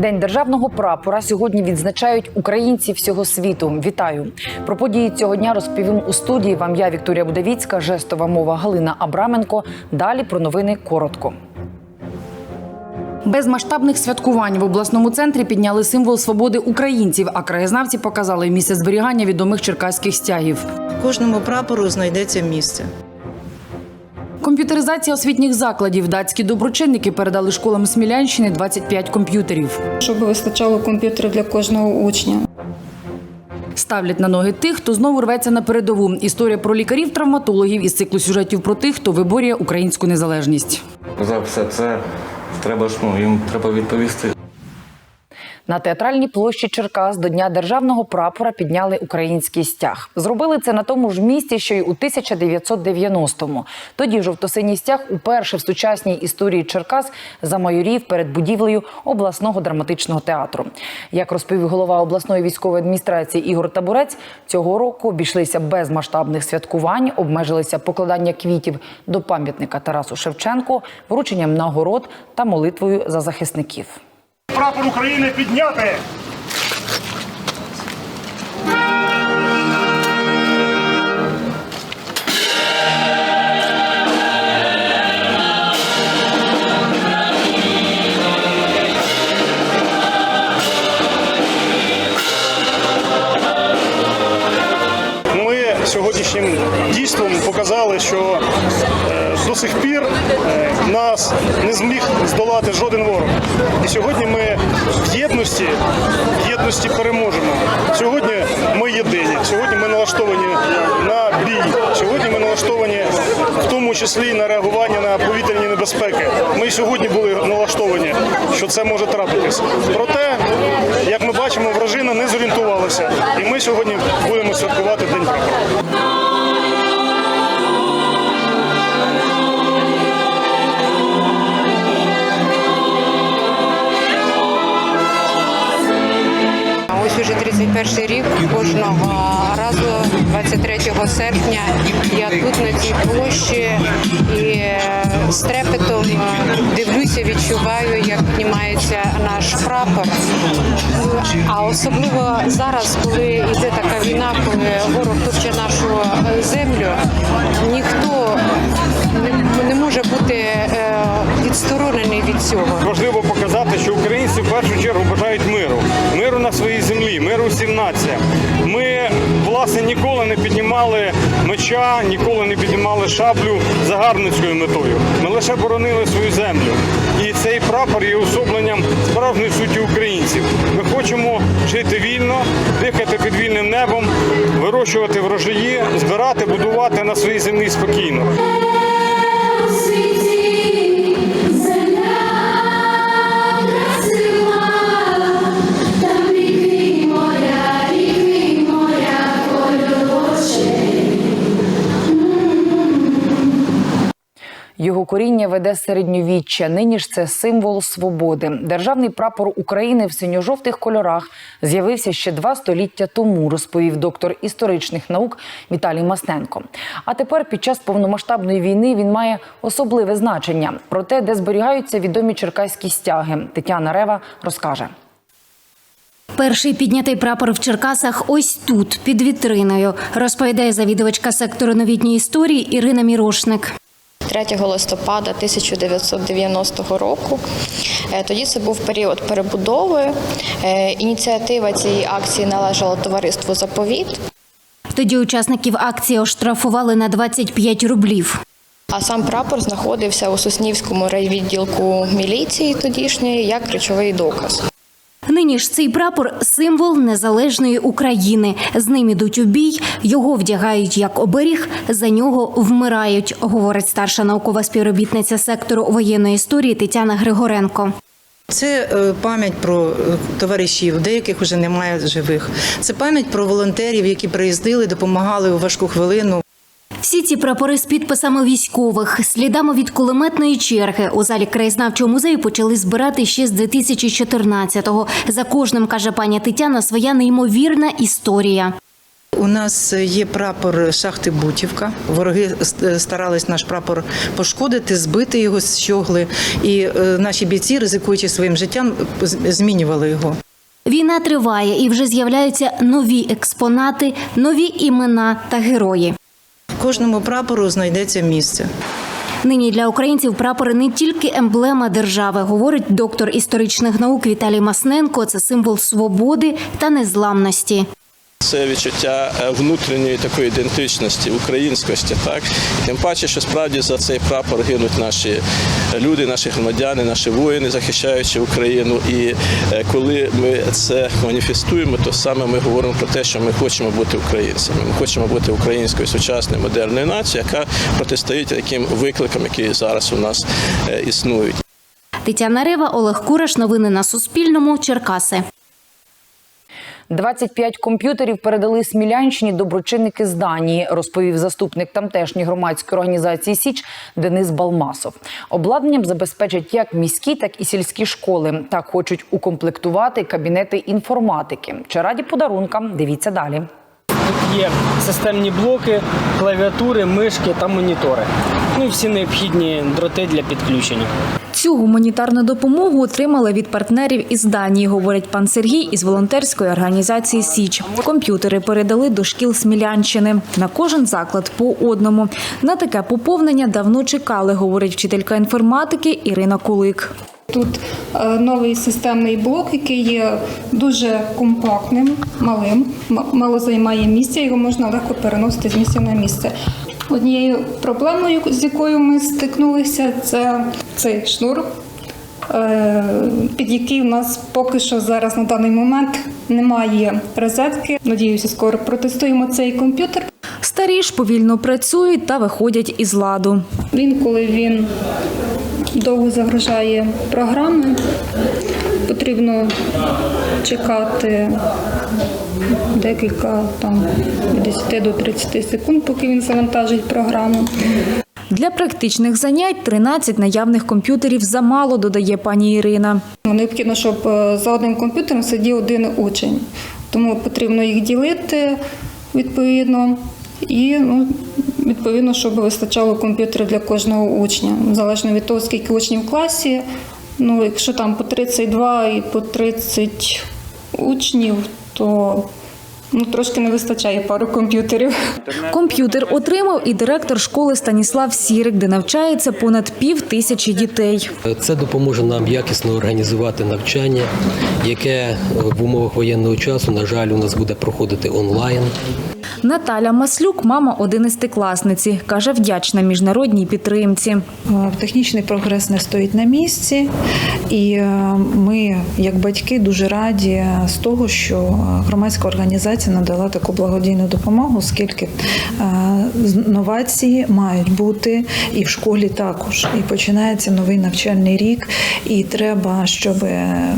День державного прапора сьогодні відзначають українці всього світу. Вітаю! Про події цього дня розповім у студії. Вам я Вікторія Будавіцька, жестова мова Галина Абраменко. Далі про новини коротко. Без масштабних святкувань в обласному центрі підняли символ свободи українців, а краєзнавці показали місце зберігання відомих черкаських стягів. Кожному прапору знайдеться місце. Комп'ютеризація освітніх закладів. Датські доброчинники передали школам Смілянщини 25 комп'ютерів. щоб вистачало комп'ютерів для кожного учня. Ставлять на ноги тих, хто знову рветься на передову. Історія про лікарів-травматологів із циклу сюжетів про тих, хто виборює українську незалежність. За все це треба ж ну, їм треба відповісти. На театральній площі Черкас до Дня державного прапора підняли український стяг. Зробили це на тому ж місці, що й у 1990-му. Тоді жовто-синій стяг уперше в сучасній історії Черкас замайорів перед будівлею обласного драматичного театру. Як розповів голова обласної військової адміністрації Ігор Табурець, цього року обійшлися без масштабних святкувань, обмежилися покладання квітів до пам'ятника Тарасу Шевченку, врученням нагород та молитвою за захисників. Прапор України підняти! Сьогоднішнім дійством показали, що е, до сих пір е, нас не зміг здолати жоден ворог. І сьогодні ми в єдності, в єдності переможемо. Сьогодні ми єдині. Сьогодні ми налаштовані на бій. Сьогодні ми налаштовані в тому числі на реагування на повітряні небезпеки. Ми сьогодні були налаштовані, що це може трапитись. Проте, як ми бачимо, вражина не зорієнтувалася. І ми сьогодні будемо святкувати День прапора. Уже 31 рік кожного разу, 23 серпня, я тут на цій площі і з трепетом е, дивлюся, відчуваю, як піднімається наш прапор. А особливо зараз, коли йде така війна, коли ворог топче нашу е, землю, ніхто не, може бути е, відсторонений від цього. Важливо показати, що українці в першу чергу бажають миру, миру на своїй землі, миру всім націям. Ми власне ніколи не піднімали меча, ніколи не піднімали шаблю загарбницькою метою. Ми лише боронили свою землю. І цей прапор є особленням справжньої суті українців. Ми хочемо жити вільно, дихати під вільним небом, вирощувати врожаї, збирати, будувати на своїй землі спокійно. Його коріння веде середньовіччя. Нині ж це символ свободи. Державний прапор України в синьо-жовтих кольорах з'явився ще два століття тому, розповів доктор історичних наук Віталій Масненко. А тепер, під час повномасштабної війни, він має особливе значення. Про те, де зберігаються відомі черкаські стяги. Тетяна Рева розкаже. Перший піднятий прапор в Черкасах ось тут, під вітриною, розповідає завідувачка сектору новітньої історії Ірина Мірошник. 3 листопада 1990 року. Е, Тоді це був період перебудови. Е, Ініціатива цієї акції належала товариству Заповіт. Тоді учасників акції оштрафували на 25 рублів. А сам прапор знаходився у Соснівському райвідділку міліції тодішньої як речовий доказ. Нині ж цей прапор символ незалежної України. З ним ідуть у бій, його вдягають як оберіг, за нього вмирають, говорить старша наукова співробітниця сектору воєнної історії Тетяна Григоренко. Це е, пам'ять про е, товаришів, деяких вже немає живих. Це пам'ять про волонтерів, які приїздили, допомагали у важку хвилину. Всі ці прапори з підписами військових, слідами від кулеметної черги у залі краєзнавчого музею почали збирати ще з 2014-го. За кожним каже пані Тетяна своя неймовірна історія. у нас є прапор шахти Бутівка. Вороги старались наш прапор пошкодити, збити його з щогли. І е, наші бійці, ризикуючи своїм життям, змінювали його. Війна триває і вже з'являються нові експонати, нові імена та герої. Кожному прапору знайдеться місце. Нині для українців прапори не тільки емблема держави, говорить доктор історичних наук Віталій Масненко. Це символ свободи та незламності. Це відчуття е, внутрішньої такої ідентичності, українськості, так тим паче, що справді за цей прапор гинуть наші люди, наші громадяни, наші воїни, захищаючи Україну. І е, коли ми це маніфестуємо, то саме ми говоримо про те, що ми хочемо бути українцями. Ми хочемо бути українською сучасною модерною нацією, яка протистоїть таким викликам, які зараз у нас е, існують. Тетяна Рева, Олег Кураш. Новини на Суспільному. Черкаси. 25 комп'ютерів передали Смілянщині доброчинники з Данії, розповів заступник тамтешньої громадської організації Січ Денис Балмасов. Обладнанням забезпечать як міські, так і сільські школи. Так хочуть укомплектувати кабінети інформатики. Чи раді подарункам? Дивіться далі. Тут є системні блоки, клавіатури, мишки та монітори. Ну і всі необхідні дроти для підключення. Цю гуманітарну допомогу отримали від партнерів із Данії, говорить пан Сергій із волонтерської організації Січ. Комп'ютери передали до шкіл Смілянщини. На кожен заклад по одному. На таке поповнення давно чекали, говорить вчителька інформатики Ірина Кулик. Тут е, новий системний блок, який є дуже компактним, малим, мало займає місця, його можна легко переносити з місця на місце. Однією проблемою, з якою ми стикнулися, це цей шнур, е, під який у нас поки що зараз на даний момент немає розетки. Надіюся, скоро протестуємо цей комп'ютер. Старі ж повільно працюють та виходять із ладу. Він, коли він довго загружає програми, потрібно чекати декілька там від 10 до 30 секунд, поки він завантажить програму. Для практичних занять 13 наявних комп'ютерів замало, додає пані Ірина. Необхідно, щоб е, за одним комп'ютером сидів один учень. Тому потрібно їх ділити відповідно. І ну, відповідно, щоб вистачало комп'ютерів для кожного учня. Залежно від того, скільки учнів в класі. Ну, якщо там по 32 і по 30 учнів, то ну, трошки не вистачає пару комп'ютерів. Комп'ютер отримав і директор школи Станіслав Сірик, де навчається понад пів тисячі дітей. Це допоможе нам якісно організувати навчання, яке в умовах воєнного часу, на жаль, у нас буде проходити онлайн. Наталя Маслюк, мама одинадцятикласниці, каже, вдячна міжнародній підтримці. Технічний прогрес не стоїть на місці, і е, ми, як батьки, дуже раді з того, що громадська організація надала таку благодійну допомогу, оскільки е, новації мають бути і в школі також. І починається новий навчальний рік, і треба, щоб е,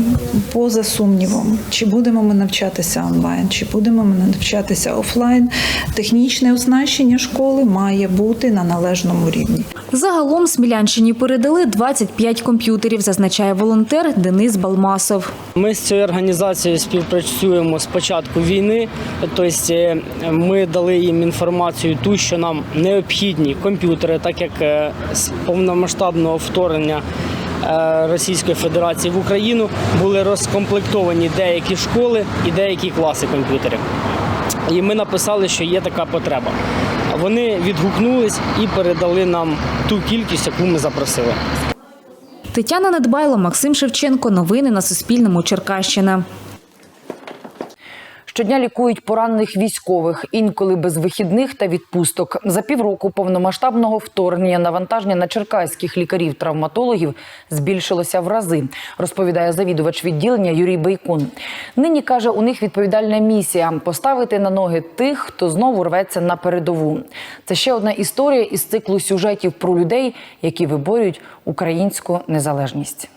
поза сумнівом, чи будемо ми навчатися онлайн, чи будемо ми навчатися офлайн, технічне оснащення школи має бути на належному рівні. Загалом Смілянщині передали 25 комп'ютерів, зазначає волонтер Денис Балмасов. Ми з цією організацією співпрацюємо з початку війни. Тобто е, ми дали їм інформацію, ту, що нам необхідні комп'ютери, так як е, з повномасштабного вторгнення. е, Російської Федерації в Україну були розкомплектовані деякі школи і деякі класи комп'ютерів. І ми написали, що є така потреба. Вони відгукнулись і передали нам ту кількість, яку ми запросили. Тетяна Недбайло, Максим Шевченко. Новини на Суспільному. Черкащина. Щодня лікують поранених військових, інколи без вихідних та відпусток. За півроку повномасштабного вторгнення навантаження на черкаських лікарів-травматологів збільшилося в рази, розповідає завідувач відділення Юрій Бейкун. Нині каже, у них відповідальна місія поставити на ноги тих, хто знову рветься на передову. Це ще одна історія із циклу сюжетів про людей, які виборюють українську незалежність.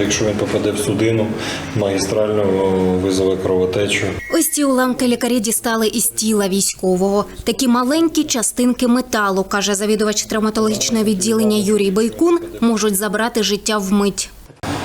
Якщо він попаде в судину магістрально визове кровотечу. Ось ці уламки лікарі дістали із тіла військового. Такі маленькі частинки металу, каже завідувач травматологічного відділення Юрій Байкун, можуть забрати життя вмить.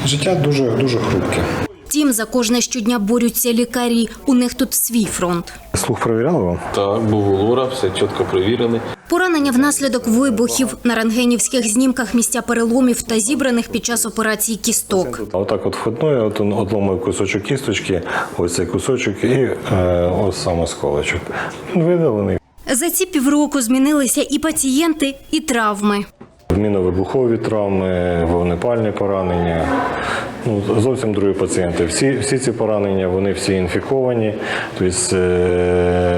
Життя дуже дуже хрупке. Втім, за кожне щодня борються лікарі. У них тут свій фронт. Слух перевіряли вам? Так, був лура, все чітко перевірили. Поранення внаслідок вибухів на рентгенівських знімках місця переломів та зібраних під час операції кісток. Отак от входною, от отломив кусочок кісточки, ось цей кусочок і е, ось сам осколочок. Видалений. За ці півроку змінилися і пацієнти, і травми. Міновибухові травми, вогнепальні поранення. Ну, зовсім другі пацієнти. Всі, всі ці поранення вони всі інфіковані, тобто е,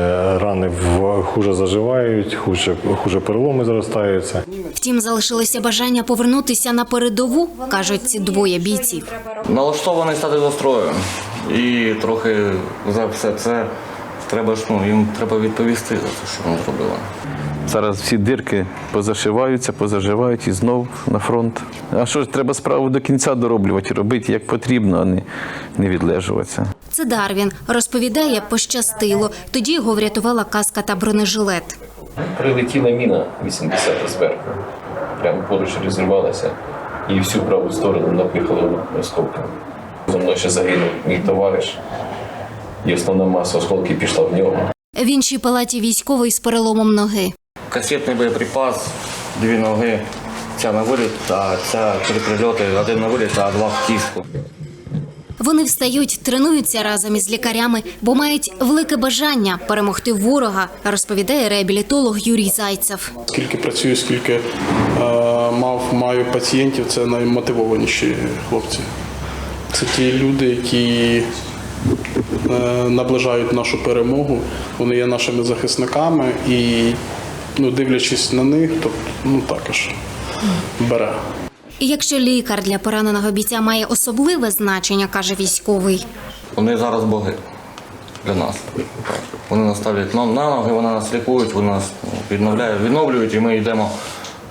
хуже заживають, хуже, хуже переломи зростаються. Втім, залишилося бажання повернутися на передову, кажуть ці двоє бійців. Налаштований стати до строю. І трохи за все це треба ж, ну, їм треба відповісти за те, що вони зробили. Зараз всі дирки позашиваються, позаживають і знов на фронт. А що ж, треба справу до кінця дороблювати, робити як потрібно, а не, не відлежуватися. Це Дарвін розповідає, пощастило. Тоді його врятувала каска та бронежилет. Прилетіла міна 80 зверху. Прямо поруч розірвалася і всю праву сторону напихало осколками. За мною ще загинув мій товариш, і основна маса осколків пішла в нього. В іншій палаті військовий з переломом ноги. Касетний боєприпас, дві ноги, ця на виліт, а ця три прильоти, один на виліт, а два в кістку. Вони встають, тренуються разом із лікарями, бо мають велике бажання перемогти ворога, розповідає реабілітолог Юрій Зайцев. Скільки працюю, скільки е, мав маю пацієнтів, це наймотивованіші хлопці. Це ті люди, які е, наближають нашу перемогу. Вони є нашими захисниками і, ну, дивлячись на них, то ну, також бере. І якщо лікар для пораненого бійця має особливе значення, каже військовий. Вони зараз боги для нас. Вони нас ставлять на на ноги, вони нас лікують, вони нас відновляють, відновлюють, і ми йдемо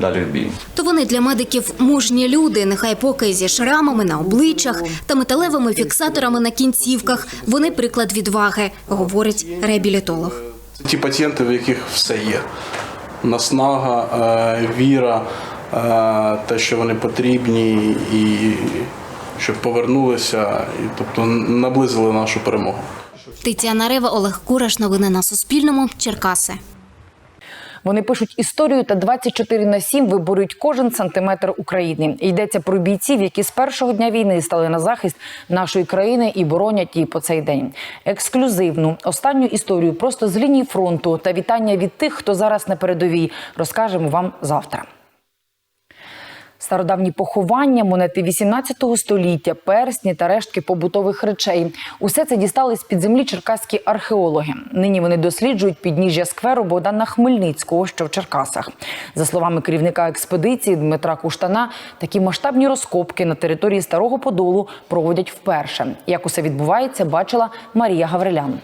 далі в бій. То вони для медиків мужні люди, нехай поки зі шрамами на обличчях та металевими фіксаторами на кінцівках. Вони приклад відваги, говорить реабілітолог. Ті пацієнти, в яких все є. Наснага, е, віра, те, що вони потрібні, і щоб повернулися, і, тобто наблизили нашу перемогу. Тетяна Рева, Олег Кураш. Новини на Суспільному. Черкаси. Вони пишуть історію та 24 на 7 виборюють кожен сантиметр України. Йдеться про бійців, які з першого дня війни стали на захист нашої країни і боронять її по цей день. Ексклюзивну останню історію просто з лінії фронту та вітання від тих, хто зараз на передовій, розкажемо вам завтра. Стародавні поховання, монети 18 століття, персні та рештки побутових речей. Усе це дістали з під землі черкаські археологи. Нині вони досліджують підніжжя скверу Богдана Хмельницького, що в Черкасах. За словами керівника експедиції Дмитра Куштана, такі масштабні розкопки на території Старого Подолу проводять вперше. Як усе відбувається, бачила Марія Гаврилян.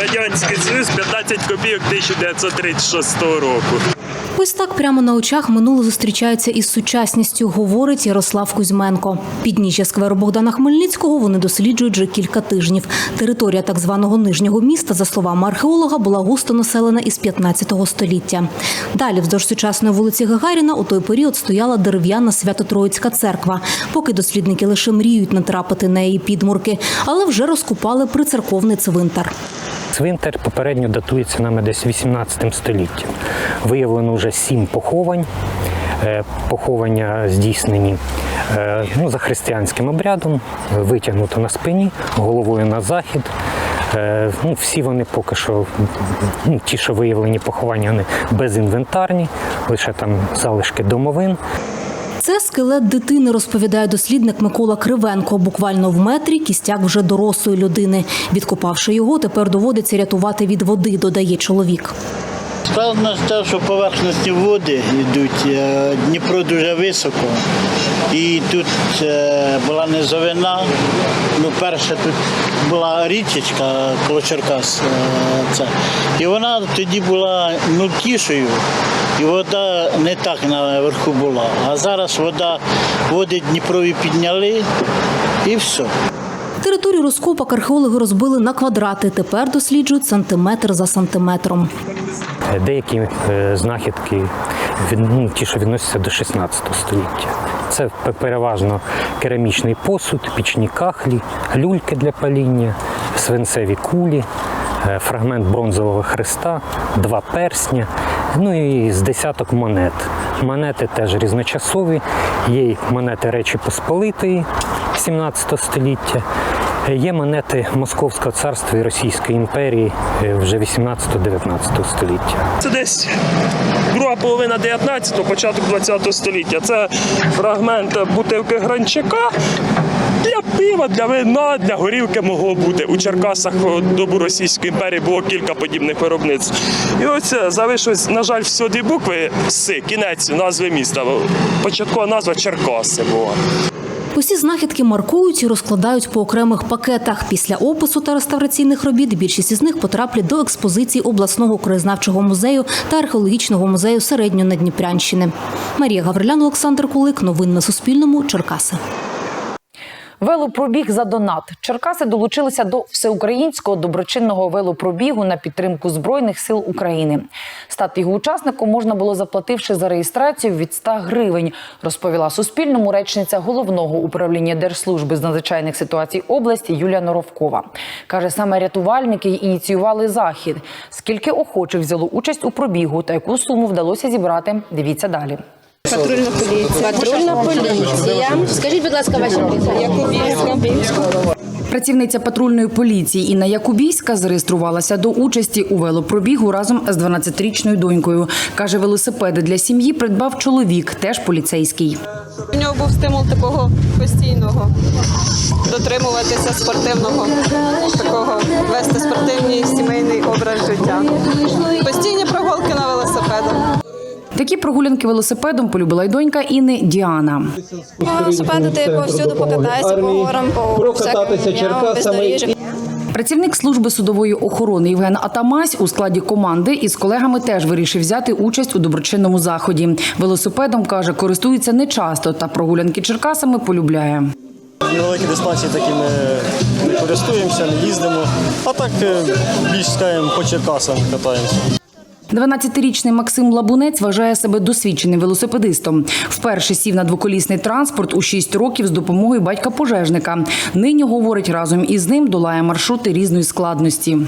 Радянський Союз 15 копійок 1936 року. Ось так прямо на очах минуле зустрічається із сучасністю, говорить Ярослав Кузьменко. Підніжжя скверу Богдана Хмельницького вони досліджують вже кілька тижнів. Територія так званого нижнього міста, за словами археолога, була густо населена із 15 століття. Далі, вздовж сучасної вулиці Гагаріна, у той період стояла дерев'яна Свято-Троїцька церква. Поки дослідники лише мріють натрапити на її підмурки, але вже розкупали прицерковний цвинтар. Цвинтар попередньо датується нами десь 18 століттям. Виявлено вже сім поховань. Е, Поховання здійснені е, ну, за християнським обрядом, витягнуто на спині, головою на захід. Е, Ну, всі вони поки що, ну, ті, що виявлені поховання, вони безінвентарні, лише там залишки домовин. Це скелет дитини, розповідає дослідник Микола Кривенко. Буквально в метрі кістяк вже дорослої людини. Відкопавши його, тепер доводиться рятувати від води, додає чоловік. Складно те, що поверхностні води йдуть, е, Дніпро дуже високо. І тут е, була низовина. Ну, перше тут була річечка коло Черкас. Це. І вона тоді була нулькішою, і вода не так наверху була. А зараз вода, води Дніпрові підняли і все. Територію розкопок археологи розбили на квадрати. Тепер досліджують сантиметр за сантиметром. Деякі е, знахідки, ну, ті, що відносяться до 16 століття. Це переважно керамічний посуд, пічні кахлі, глюльки для паління, свинцеві кулі, е, фрагмент бронзового хреста, два персня, ну і з десяток монет. Монети теж різночасові, є монети Речі Посполитої 17 століття. Є монети Московського царства і Російської імперії е, вже 18-19 століття. Це десь друга половина 19-го, початок 20-го століття. Це фрагмент бутилки гранчака. Для пива, для вина, для горілки могло бути. У Черкасах добу Російської імперії було кілька подібних виробництв. І оце залишилось, на жаль, всього дві букви С, кінець назви міста. Початкова назва Черкаси була. Усі знахідки маркують і розкладають по окремих пакетах. Після опису та реставраційних робіт більшість із них потраплять до експозиції обласного краєзнавчого музею та археологічного музею Середньонадніпрянщини. Марія Гаврилян, Олександр Кулик. Новин на Суспільному. Черкаси. Велопробіг за донат. Черкаси долучилися до всеукраїнського доброчинного велопробігу на підтримку Збройних сил України. Стати його учасником можна було заплативши за реєстрацію від 100 гривень, розповіла Суспільному речниця головного управління Держслужби з надзвичайних ситуацій області Юлія Норовкова. Каже, саме рятувальники ініціювали захід. Скільки охочих взяло участь у пробігу та яку суму вдалося зібрати, дивіться далі. Патрульна поліція. Патрульна поліція. Скажіть, будь ласка, ваші Якубівська. Працівниця патрульної поліції Інна Якубійська зареєструвалася до участі у велопробігу разом з 12-річною донькою. Каже, велосипеди для сім'ї придбав чоловік, теж поліцейський. У нього був стимул такого постійного дотримуватися спортивного, такого вести спортивний сімейний образ життя. Постійні прогулки на велосипедах. Такі прогулянки велосипедом полюбила й донька Інни Діана. Велосипеди ти повсюду покатайся по горам, по всяким бездоріжжям. Працівник служби судової охорони Євген Атамась у складі команди із колегами теж вирішив взяти участь у доброчинному заході. Велосипедом каже, користується нечасто та прогулянки Черкасами полюбляє. Великі дистанції такі ми не користуємося, не їздимо. А так е, більш скажімо, по Черкасам катаємося. 12-річний Максим Лабунець вважає себе досвідченим велосипедистом. Вперше сів на двоколісний транспорт у 6 років з допомогою батька-пожежника. Нині, говорить, разом із ним долає маршрути різної складності.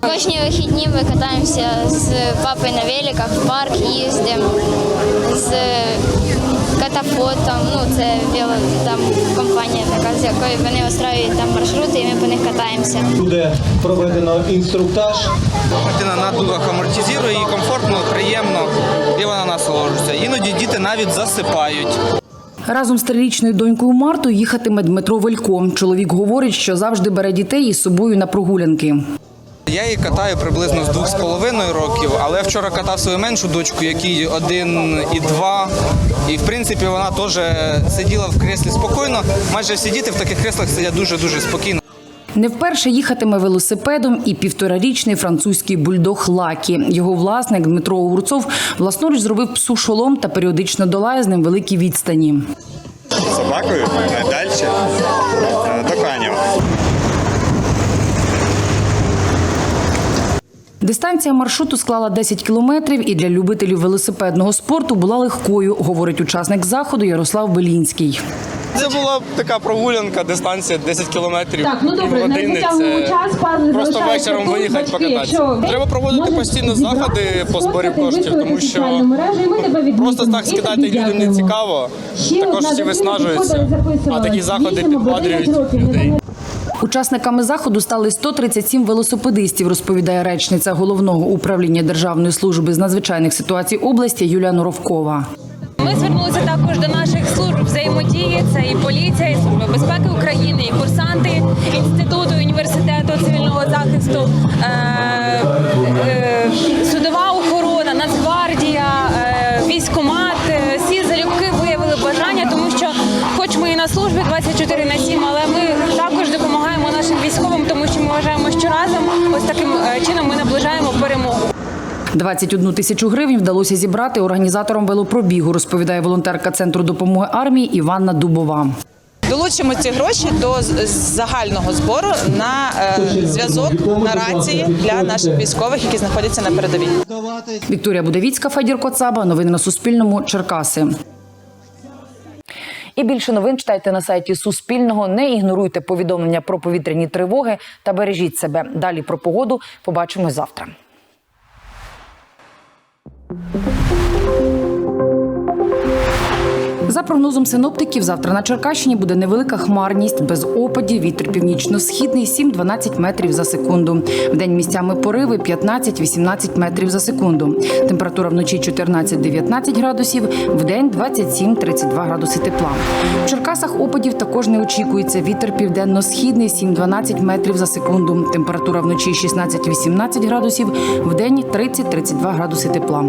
Кожні вихідні ми катаємося з папою на великах, в парк їздимо, з катафотом. Ну, це там компанія така, з якою вони устраюють там маршрути, і ми по них катаємося. Буде проведено інструктаж. Дитина надто амортизує, їй комфортно, приємно, і вона насолоджується. Іноді діти навіть засипають. Разом з трирічною донькою Мартою їхатиме Дмитро Велько. Чоловік говорить, що завжди бере дітей із собою на прогулянки. Я її катаю приблизно з двох з половиною років, але вчора катав свою меншу дочку, якій один і два. І в принципі вона теж сиділа в креслі спокійно. Майже всі діти в таких креслах сидять дуже-дуже спокійно. Не вперше їхатиме велосипедом і півторарічний французький бульдог Лакі. Його власник Дмитро Огурцов власноруч зробив псу шолом та періодично долає з ним великі відстані. собакою далі до Канів. Дистанція маршруту склала 10 кілометрів і для любителів велосипедного спорту була легкою, говорить учасник заходу Ярослав Белінський. Це була така прогулянка, дистанція 10 кілометрів. Так, ну добре, затягуємо Це час, пан просто вечором виїхати покататися. Треба проводити постійно заходи по зборі коштів, тому що просто так скидати людям не цікаво. Також всі виснажуються, а такі заходи підбадрюють людей. Учасниками заходу стали 137 велосипедистів, розповідає речниця головного управління Державної служби з надзвичайних ситуацій області Юлія Норовкова. Ми звернулися також до наших служб взаємодії. Це і поліція, і служба безпеки України, і курсанти інституту університету цивільного захисту, е, е, судова 21 тисячу гривень вдалося зібрати організаторам велопробігу, розповідає волонтерка центру допомоги армії Іванна Дубова. Долучимо ці гроші до загального збору на е, зв'язок на рації для наших військових, які знаходяться на передовій. Вікторія Будовіцька, Федір Коцаба. Новини на Суспільному. Черкаси. І більше новин читайте на сайті Суспільного. Не ігноруйте повідомлення про повітряні тривоги та бережіть себе. Далі про погоду побачимось завтра. Thank you. За прогнозом синоптиків, завтра на Черкащині буде невелика хмарність без опадів. Вітер північно-східний 7-12 метрів за секунду. Вдень місцями пориви 15-18 метрів за секунду. Температура вночі 14-19 градусів, вдень 27-32 градуси тепла. В Черкасах опадів також не очікується. Вітер південно-східний 7-12 метрів за секунду. Температура вночі 16-18 градусів, вдень 30-32 градуси тепла.